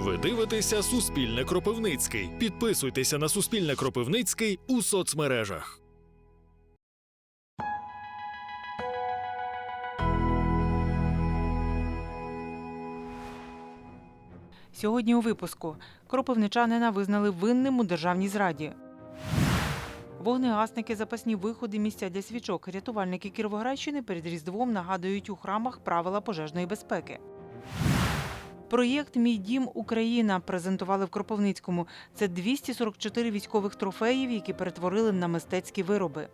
Ви дивитеся Суспільне Кропивницький. Підписуйтеся на Суспільне Кропивницький у соцмережах. Сьогодні у випуску кропивничанина визнали винним у державній зраді. Вогнегасники, запасні виходи, місця для свічок. Рятувальники Кіровоградщини перед Різдвом нагадують у храмах правила пожежної безпеки. Проєкт Мій дім Україна презентували в Кропивницькому. Це 244 військових трофеїв, які перетворили на мистецькі вироби.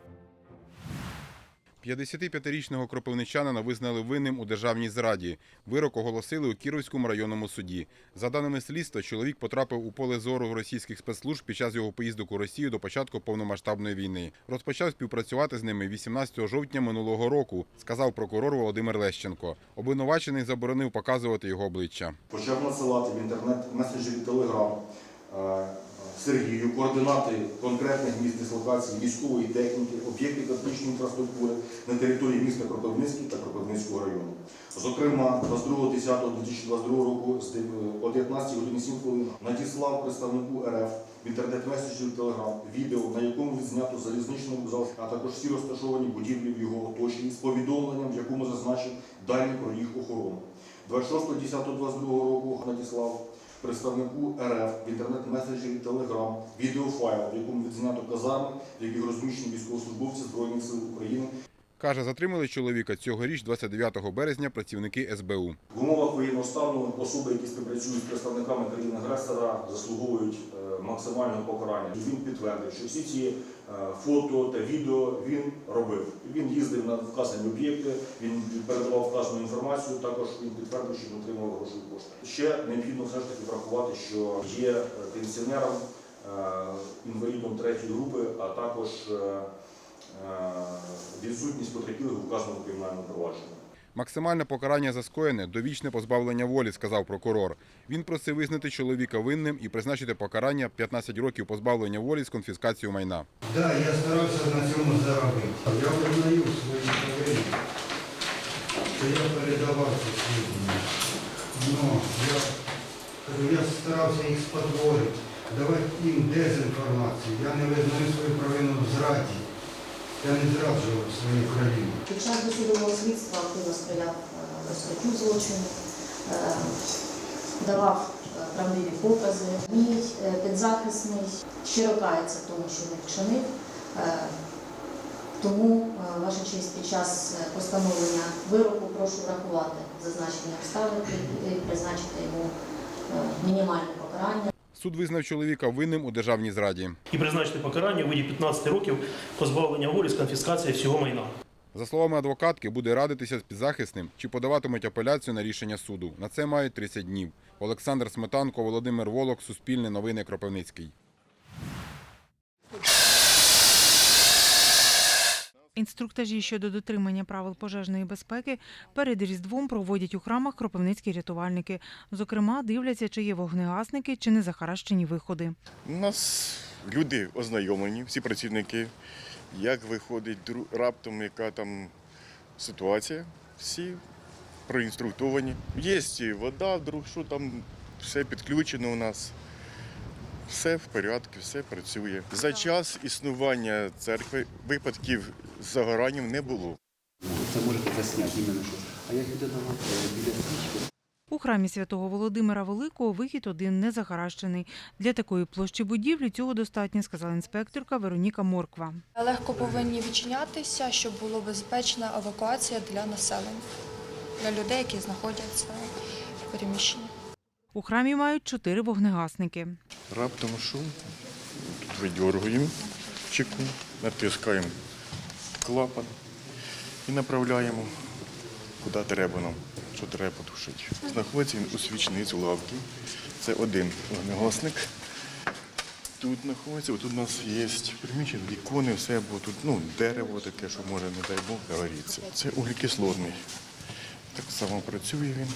55-річного кропивничанина визнали винним у державній зраді. Вирок оголосили у Кіровському районному суді. За даними слідства, чоловік потрапив у поле зору російських спецслужб під час його поїздок у Росію до початку повномасштабної війни. Розпочав співпрацювати з ними 18 жовтня минулого року, сказав прокурор Володимир Лещенко. Обвинувачений заборонив показувати його обличчя. почав надсилати в інтернет меседжері Телеграм Сергію координати конкретних місць дислокації військової техніки, об'єктів критичної інфраструктури на території міста Кропивницький та Кропивницького району. Зокрема, 22.10.2022 року з дев- о 19 годині 7 хвилин надіслав представнику РФ в інтернет-меседжері Телеграм відео, на якому відзнято залізничний вокзал, а також всі розташовані будівлі в його оточенні з повідомленням, в якому зазначив дані про їх охорону. 26.10.22 року надіслав представнику РФ в інтернет-меседжері Telegram відеофайл, в якому відзнято казарми, в яких розміщені військовослужбовці Збройних сил України. Каже, затримали чоловіка цьогоріч, 29 березня, працівники СБУ. В умовах воєнного стану особи, які співпрацюють з представниками країни-агресора, заслуговують е, максимального покарання. Він підтвердив, що всі ці е, фото та відео він робив. Він їздив на вказані об'єкти, він передавав вказану інформацію. Також він підтвердив, що він отримав грошові кошти. Ще необхідно все ж таки врахувати, що є пенсіонером, е, інвалідом третьої групи, а також е, відсутність потерпілих у вказаному кримінальному провадженні. Максимальне покарання за скоєне довічне позбавлення волі, сказав прокурор. Він просив визнати чоловіка винним і призначити покарання 15 років позбавлення волі з конфіскацією майна. Да, я старався на цьому заробити. Я визнаю свої провини, що я передавав ці свідчення. Ну, я, я старався їх спотворити, давати їм дезінформацію. Я не визнаю свою провину в зраді. Я не зраджував свою країну. Під час досудового слідства активно сприяв е, розкриттю злочину, е, давав е, правдиві покази. Мій підзахисний щиро кається в тому, що не вчинив. Тому, ваша честь, під час постановлення вироку прошу врахувати зазначені обставини і призначити йому мінімальне покарання. Суд визнав чоловіка винним у державній зраді. і призначити покарання у виді 15 років позбавлення волі з конфіскації всього майна. За словами адвокатки, буде радитися з підзахисним, чи подаватимуть апеляцію на рішення суду. На це мають 30 днів. Олександр Сметанко, Володимир Волок, Суспільне новини Кропивницький. Інструктажі щодо дотримання правил пожежної безпеки перед Різдвом проводять у храмах кропивницькі рятувальники. Зокрема, дивляться, чи є вогнегасники, чи не захаращені виходи. У нас люди ознайомлені, всі працівники, як виходить раптом, яка там ситуація. Всі проінструктовані. Є і вода, вдруг що там, все підключено у нас. Все в порядку, все працює. За час існування церкви випадків загоранням не було. Це можете засняти іменно що. А як буде давати е, біля свічки? У храмі святого Володимира Великого вихід один не захаращений. Для такої площі будівлі цього достатньо, сказала інспекторка Вероніка Морква. Легко повинні відчинятися, щоб була безпечна евакуація для населення, для людей, які знаходяться в переміщенні. У храмі мають чотири вогнегасники. Раптом що? Тут видергуємо чеку, натискаємо клапан і направляємо куди треба нам, що треба потушити. Знаходиться він у свічниці лавки. Це один вогнегасник. Тут знаходиться, тут у нас є приміщення, вікони, все, бо тут ну, дерево таке, що може, не дай Бог, загоріться. Це углекислотний. Так само працює він.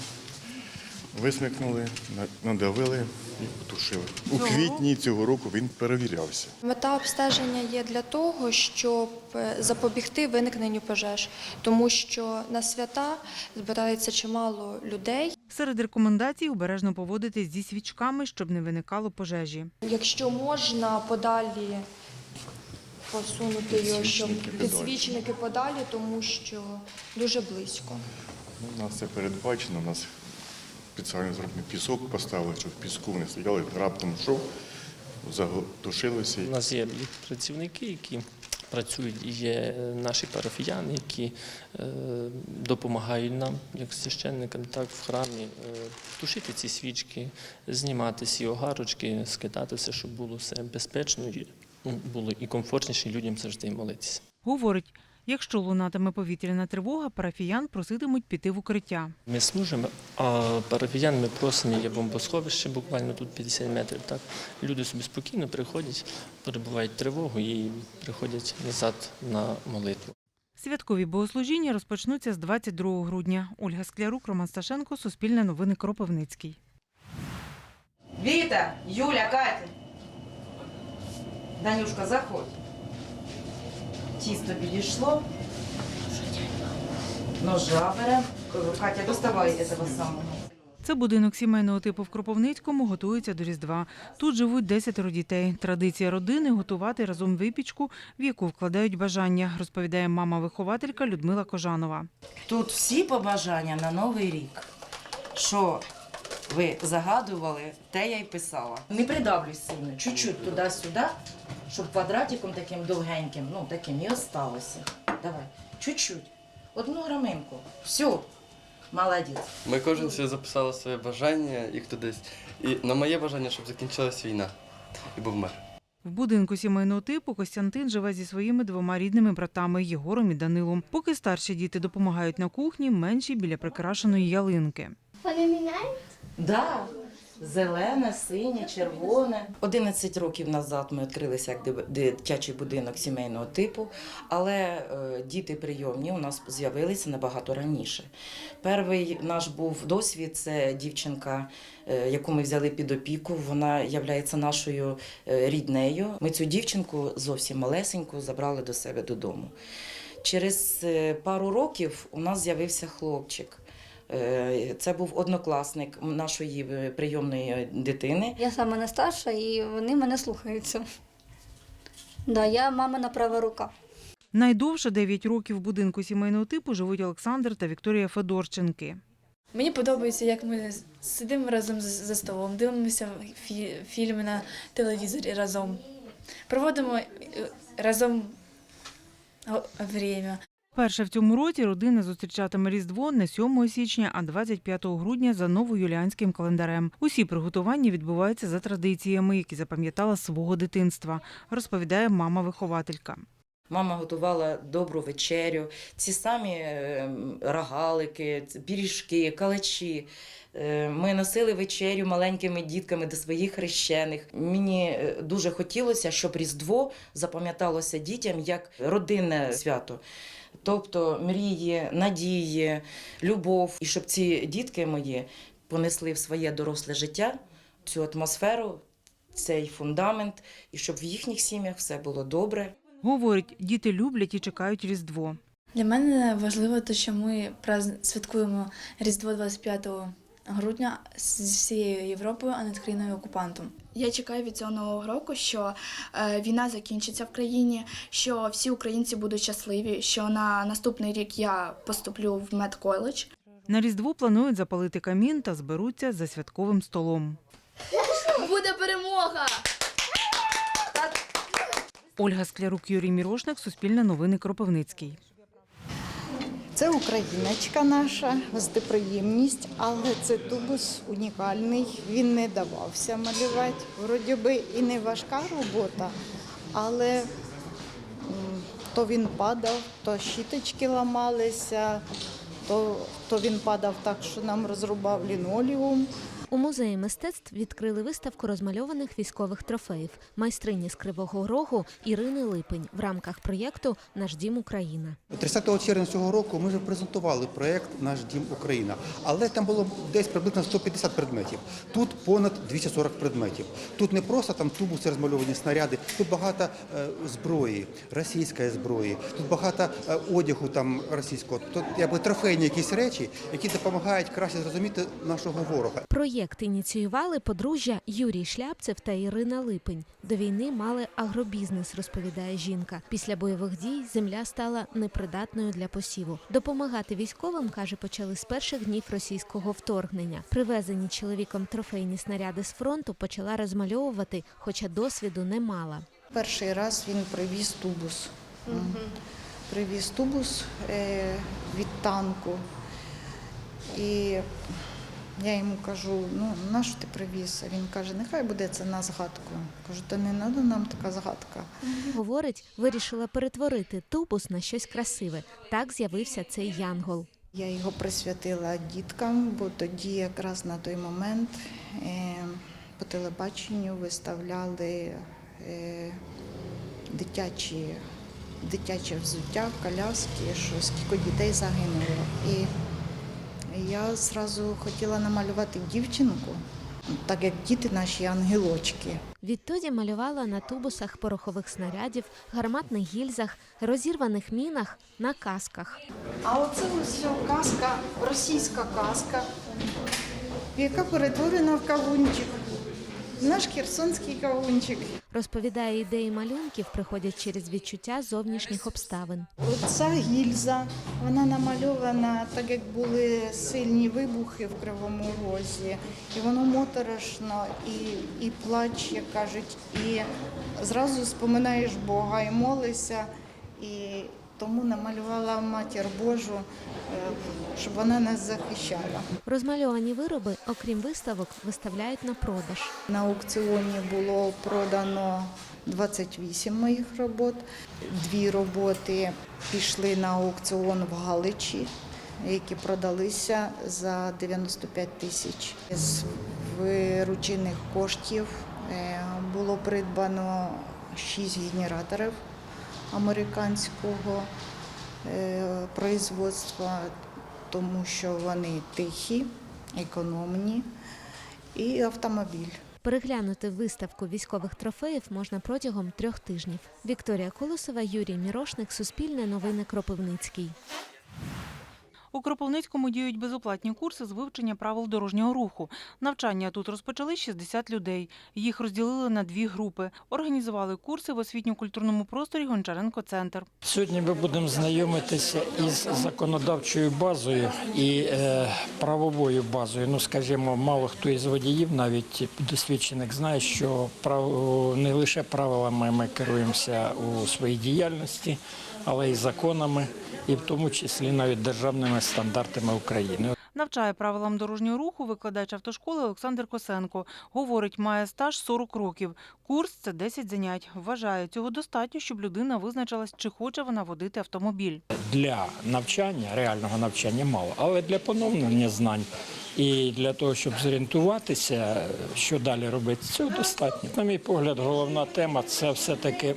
Висмикнули, на- надавили і потушили. У квітні цього року він перевірявся. Мета обстеження є для того, щоб е, запобігти виникненню пожеж, тому що на свята збирається чимало людей. Серед рекомендацій обережно поводитись зі свічками, щоб не виникало пожежі. Якщо можна, подалі посунути його, щоб Підсвічники подалі. подалі, тому що дуже близько. Ну, У нас це передбачено, у нас спеціально зроблений пісок поставили, щоб в піску не стояли, раптом що, затушилося. У нас є працівники, які працюють, є наші парафіяни, які е, допомагають нам, як священникам, так в храмі, е, тушити ці свічки, знімати ці огарочки, скидати все, щоб було все безпечно, ну, було і комфортніше людям завжди молитися. Говорить, якщо лунатиме повітряна тривога, парафіян проситимуть піти в укриття. Ми служимо, а парафіян ми просимо, є бомбосховище, буквально тут 50 метрів. Так люди собі спокійно приходять, перебувають тривогу і приходять назад на молитву. Святкові богослужіння розпочнуться з 22 грудня. Ольга Склярук, Роман Сташенко, Суспільне новини Кропивницький. Віта, Юля, Катя. Данюшка, заходь. Тісто підійшло. Ножа берем. Катя, доставай этого самого. Це будинок сімейного типу в Кропивницькому готується до Різдва. Тут живуть десятеро дітей. Традиція родини готувати разом випічку, в яку вкладають бажання, розповідає мама-вихователька Людмила Кожанова. Тут всі побажання на Новий рік. Що ви загадували, те я й писала. Не придавлюсь сильно, чуть-чуть туди-сюди, щоб квадратиком таким довгеньким, ну таким і осталося. Давай, чуть-чуть. Одну граминку. Все. Молодець. Ми кожен собі записали своє бажання, і хто десь. І на моє бажання, щоб закінчилась війна і був мир. В будинку сімейного типу Костянтин живе зі своїми двома рідними братами Єгором і Данилом. Поки старші діти допомагають на кухні, менші біля прикрашеної ялинки. Вони міняють? Да. Зелене, синє, червоне. 11 років назад ми відкрилися як дитячий будинок сімейного типу, але е, діти прийомні у нас з'явилися набагато раніше. Перший наш був досвід це дівчинка, е, яку ми взяли під опіку. Вона є нашою е, ріднею. Ми цю дівчинку зовсім малесеньку забрали до себе додому. Через пару років у нас з'явився хлопчик. Е, Це був однокласник нашої е, прийомної дитини. Я сама не старша і вони мене слухаються. Да, я мамина права рука. Найдовше 9 років в будинку сімейного типу живуть Олександр та Вікторія Федорченки. Мені подобається, як ми сидимо разом за столом, дивимося фільми на телевізорі разом. Проводимо е, разом время. Перше в цьому році родина зустрічатиме Різдво не 7 січня, а 25 грудня за новоюліанським календарем. Усі приготування відбуваються за традиціями, які запам'ятала свого дитинства, розповідає мама-вихователька. Мама готувала добру вечерю, ці самі е, рогалики, пиріжки, калачі. Е, Ми носили вечерю маленькими дітками до своїх хрещених. Мені е, дуже хотілося, щоб Різдво запам'яталося дітям як родинне свято. Тобто мрії, надії, любов, і щоб ці дітки мої понесли в своє доросле життя цю атмосферу, цей фундамент, і щоб в їхніх сім'ях все було добре. Говорить, діти люблять і чекають Різдво. Для мене важливо те, що ми святкуємо Різдво 25 грудня з всією Європою, а не з країною окупантом. Я чекаю від цього нового року, що е, війна закінчиться в країні, що всі українці будуть щасливі, що на наступний рік я поступлю в медколедж. На Різдво планують запалити камін та зберуться за святковим столом. Буде перемога! Ольга Склярук, Юрій Мірошник, Суспільне новини Кропивницький. Це україночка наша, гостеприємність, але це тубус унікальний. Він не давався малювати. Вроді би і не важка робота, але то він падав, то щіточки ламалися, то, то він падав так, що нам розрубав лінолеум. У музеї мистецтв відкрили виставку розмальованих військових трофеїв майстрині з Кривого Рогу Ірини Липень в рамках проєкту Наш дім Україна. 30 червня цього року ми вже презентували проєкт Наш дім Україна, але там було десь приблизно 150 предметів. Тут понад 240 предметів. Тут не просто там тубуси розмальовані снаряди, тут багато е, зброї, російської зброї, тут багато е, одягу там російського. Тут якби трофейні якісь речі. речі, які допомагають краще зрозуміти нашого ворога. Проєкт ініціювали подружжя Юрій Шляпцев та Ірина Липень. До війни мали агробізнес, розповідає жінка. Після бойових дій земля стала непридатною для посіву. Допомагати військовим каже, почали з перших днів російського вторгнення. Привезені чоловіком трофейні снаряди з фронту почала розмальовувати, хоча досвіду не мала. Перший раз він привіз тубус. Привіз тубус е, від танку. І я йому кажу, ну на що ти привіз? А він каже, нехай буде це на згадку. Кажу, та не треба нам така згадка. Говорить, вирішила перетворити тубус на щось красиве. Так з'явився цей янгол. Я його присвятила діткам, бо тоді якраз на той момент е, по телебаченню виставляли е, дитячі, дитяче взуття, коляски, що скільки дітей загинуло. І я зразу хотіла намалювати дівчинку, так як діти наші ангелочки. Відтоді малювала на тубусах порохових снарядів, гарматних гільзах, розірваних мінах, на касках. А оце ось каска, російська каска, яка перетворена в кавунчик. Наш херсонський кавунчик. Розповідає, ідеї малюнків приходять через відчуття зовнішніх обставин. Оця гільза, вона намальована, так як були сильні вибухи в Кривому Розі, і воно моторошно, і, і плач, як кажуть, і зразу споминаєш Бога і молишся. І тому намалювала матір Божу, е, щоб вона нас захищала. Розмальовані вироби, окрім виставок, виставляють на продаж. На аукціоні було продано 28 моїх робот. Дві роботи пішли на аукціон в Галичі, які продалися за 95 тисяч. З виручених коштів е, було придбано 6 генераторів американського е, производства, тому що вони тихі, економні і автомобіль. Переглянути виставку військових трофеїв можна протягом трьох тижнів. Вікторія Колосова, Юрій Мірошник, Суспільне новини Кропивницький. У Кропивницькому діють безоплатні курси з вивчення правил дорожнього руху. Навчання тут розпочали 60 людей. Їх розділили на дві групи. Організували курси в освітньо-культурному просторі Гончаренко Центр. Сьогодні ми будемо знайомитися із законодавчою базою і е, правовою базою. Ну, скажімо, мало хто із водіїв, навіть досвідчених, знає, що не лише правилами ми керуємося у своїй діяльності, але й законами, і в тому числі навіть державними стандартами України. Навчає правилам дорожнього руху викладач автошколи Олександр Косенко. Говорить, має стаж 40 років. Курс – це 10 занять. Вважає, цього достатньо, щоб людина визначилась, чи хоче вона водити автомобіль. Для навчання, реального навчання мало, але для поновлення знань і для того, щоб зорієнтуватися, що далі робити, цього достатньо. На мій погляд, головна тема це все-таки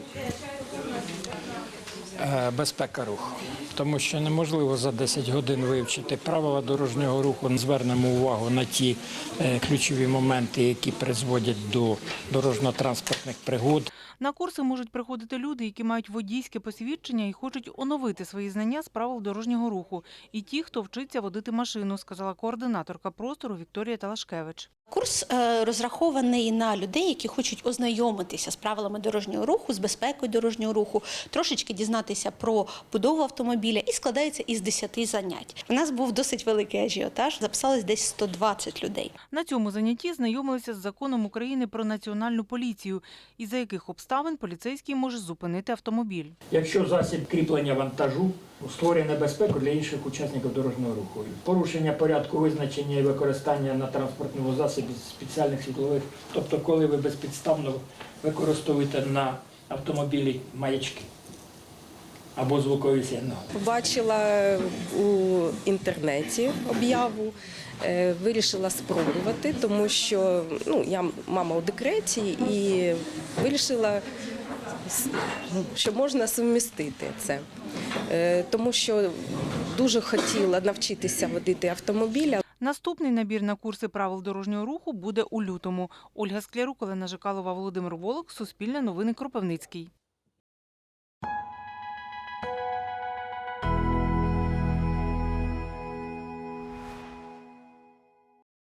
безпека руху. Тому що неможливо за 10 годин вивчити правила дорожнього руху. Звернемо увагу на ті е, ключові моменти, які призводять до дорожньо-транспортних пригод. На курси можуть приходити люди, які мають водійське посвідчення і хочуть оновити свої знання з правил дорожнього руху. І ті, хто вчиться водити машину, сказала координаторка простору Вікторія Талашкевич. Курс е, розрахований на людей, які хочуть ознайомитися з правилами дорожнього руху, з безпекою дорожнього руху, трошечки дізнатися про будову автомобіля і складається із 10 занять. У нас був досить великий ажіотаж, записалось десь 120 людей. На цьому занятті знайомилися з законом України про національну поліцію, і за яких обставин поліцейський може зупинити автомобіль. Якщо засіб кріплення вантажу створює небезпеку для інших учасників дорожнього руху, порушення порядку визначення і використання на транспортному засобі спеціальних світлових, тобто коли ви безпідставно використовуєте на автомобілі маячки або звукові сигнали. Побачила у інтернеті об'яву, е, вирішила спробувати, тому що ну, я мама у декреті і вирішила, що можна сумістити це. Е, Тому що дуже хотіла навчитися водити автомобіль, Наступний набір на курси правил дорожнього руху буде у лютому. Ольга Склярук, Олена Жикалова, Володимир Волок, Суспільне новини Кропивницький.